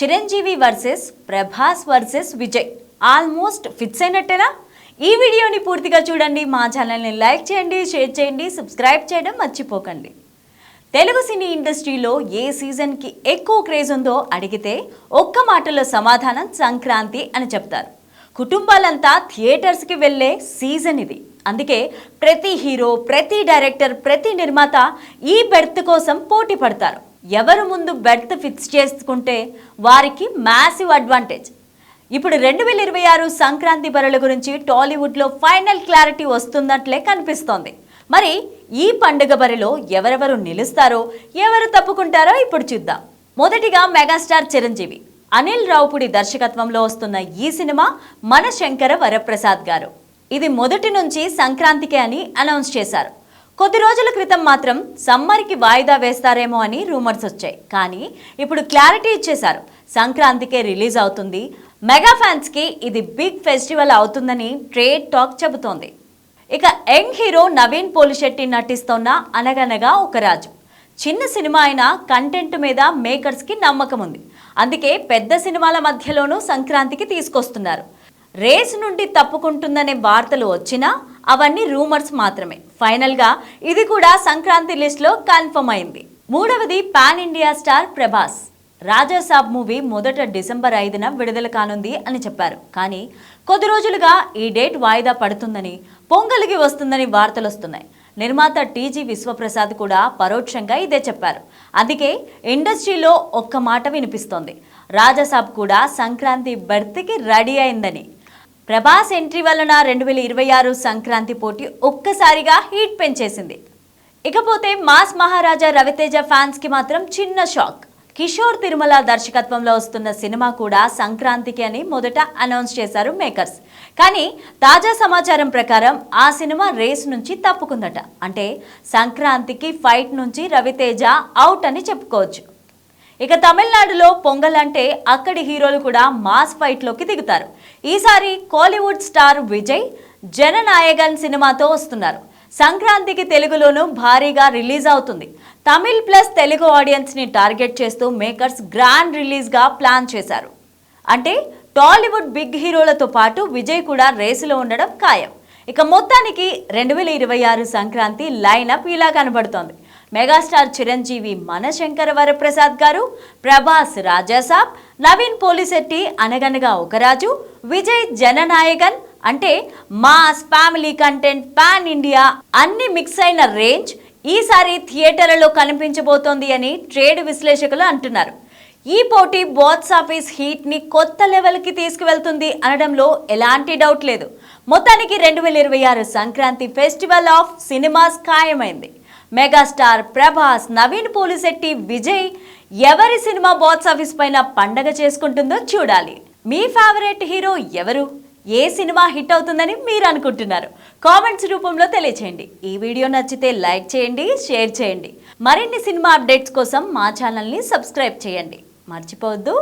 Chiranjeevi versus Prabhas versus Vijay. Almost fix అయినట్టేనా? ఈ వీడియోని పూర్తిగా చూడండి మా ఛానల్ని లైక్ చేయండి షేర్ చేయండి సబ్స్క్రైబ్ చేయడం మర్చిపోకండి. తెలుగు సినీ ఇండస్ట్రీలో ఏ సీజన్కి ఎక్కువ క్రేజ్ ఉందో అడిగితే ఒక్క మాటలో సమాధానం సంక్రాంతి అని చెప్తారు. కుటుంబాలంతా థియేటర్స్కి వెళ్ళే సీజన్ ఇది. అందుకే ప్రతి హీరో ప్రతి డైరెక్టర్ ప్రతి నిర్మాత ఈ బెర్త్ కోసం పోటీ పడతారు. ఎవరు ముందు బెర్త్ ఫిక్స్ చేసుకుంటే వారికి మ్యాసివ్ అడ్వాంటేజ్. ఇప్పుడు రెండు వేల ఇరవై ఆరు సంక్రాంతి బరుల గురించి టాలీవుడ్లో ఫైనల్ క్లారిటీ వస్తున్నట్లే కనిపిస్తోంది. మరి ఈ పండుగ బరిలో ఎవరెవరు నిలుస్తారో ఎవరు తప్పుకుంటారో ఇప్పుడు చూద్దాం. మొదటిగా మెగాస్టార్ చిరంజీవి. అనిల్ రావుపుడి దర్శకత్వంలో వస్తున్న ఈ సినిమా మన శంకర వరప్రసాద్ గారు. ఇది మొదటి నుంచి సంక్రాంతికే అని అనౌన్స్ చేశారు. కొద్ది రోజుల క్రితం మాత్రం సమ్మర్కి వాయిదా వేస్తారేమో అని రూమర్స్ వచ్చాయి. కానీ ఇప్పుడు క్లారిటీ ఇచ్చేశారు. సంక్రాంతికే రిలీజ్ అవుతుంది. మెగా ఫ్యాన్స్కి ఇది బిగ్ ఫెస్టివల్ అవుతుందని ట్రేడ్ టాక్ చెబుతోంది. ఇక యంగ్ హీరో నవీన్ పోలిశెట్టి నటిస్తోన్న అనగనగా ఒక రాజు. చిన్న సినిమా అయినా కంటెంట్ మీద మేకర్స్కి నమ్మకం ఉంది. అందుకే పెద్ద సినిమాల మధ్యలోనూ సంక్రాంతికి తీసుకొస్తున్నారు. రేస్ నుండి తప్పుకుంటుందనే వార్తలు వచ్చినా అవన్నీ రూమర్స్ మాత్రమే. ఫైనల్గా ఇది కూడా సంక్రాంతి లిస్ట్లో కన్ఫర్మ్ అయింది. మూడవది pan India star Prabhas. Raja Saab movie మొదట డిసెంబర్ ఐదున విడుదల కానుంది అని చెప్పారు. కానీ కొద్ది రోజులుగా ఈ డేట్ వాయిదా పడుతుందని పొంగలికి వస్తుందని వార్తలు వస్తున్నాయి. నిర్మాత టీజీ విశ్వప్రసాద్ కూడా పరోక్షంగా ఇదే చెప్పారు. అందుకే ఇండస్ట్రీలో ఒక్క మాట వినిపిస్తోంది. రాజాసాబ్ కూడా సంక్రాంతి బర్త్కి రెడీ అయిందని. ప్రభాస్ ఎంట్రీ వలన రెండు వేల ఇరవై ఆరు సంక్రాంతి పోటీ ఒక్కసారిగా హీట్ పెంచేసింది. ఇకపోతే మాస్ మహారాజా రవితేజ ఫ్యాన్స్కి మాత్రం చిన్న షాక్. కిషోర్ తిరుమల దర్శకత్వంలో వస్తున్న సినిమా కూడా సంక్రాంతికి అని మొదట అనౌన్స్ చేశారు మేకర్స్. కానీ తాజా సమాచారం ప్రకారం ఆ సినిమా రేస్ నుంచి తప్పుకుందట. అంటే సంక్రాంతికి ఫైట్ నుంచి రవితేజ అవుట్ అని చెప్పుకోవచ్చు. ఇక తమిళనాడులో పొంగల్ అంటే అక్కడి హీరోలు కూడా మాస్ ఫైట్లోకి దిగుతారు. ఈసారి కోలీవుడ్ స్టార్ విజయ్ జననాయగన్ సినిమాతో వస్తున్నారు. సంక్రాంతికి తెలుగులోనూ భారీగా రిలీజ్ అవుతుంది. తమిళ్ ప్లస్ తెలుగు ఆడియన్స్ని టార్గెట్ చేస్తూ మేకర్స్ గ్రాండ్ రిలీజ్గా ప్లాన్ చేశారు. అంటే టాలీవుడ్ బిగ్ హీరోలతో పాటు విజయ్ కూడా రేసులో ఉండడం ఖాయం. ఇక మొత్తానికి రెండు వేల ఇరవై ఆరు సంక్రాంతి లైనప్ ఇలా కనబడుతోంది. మెగాస్టార్ చిరంజీవి మనశంకర వరప్రసాద్ గారు ప్రభాస్ రాజాసాబ్ నవీన్ పోలిశెట్టి అనగనగా ఒకరాజు విజయ్ జననాయకన్ అంటే mass family content pan India అన్ని మిక్స్ అయిన రేంజ్ ఈసారి థియేటర్లలో కనిపించబోతోంది అని ట్రేడ్ విశ్లేషకులు అంటున్నారు. ఈ పోటీ బాక్స్ ఆఫీస్ హీట్ని కొత్త లెవెల్కి తీసుకువెళ్తుంది అనడంలో ఎలాంటి డౌట్ లేదు. మొత్తానికి రెండు వేల ఇరవై ఆరు సంక్రాంతి ఫెస్టివల్ ఆఫ్ సినిమాస్ ఖాయమైంది. మెగాస్టార్ ప్రభాస్ నవీన్ పోలిశెట్టి విజయ్ ఎవరి సినిమా బాక్స్ ఆఫీస్ పైన పండగ చేసుకుంటుందో చూడాలి. మీ ఫేవరెట్ హీరో ఎవరు? ఏ సినిమా హిట్ అవుతుందని మీరు అనుకుంటున్నారు? కామెంట్స్ రూపంలో తెలియచేయండి. ఈ వీడియో నచ్చితే లైక్ చేయండి షేర్ చేయండి. మరిన్ని సినిమా అప్డేట్స్ కోసం మా ఛానల్ని సబ్స్క్రైబ్ చేయండి. మర్చిపోవద్దు.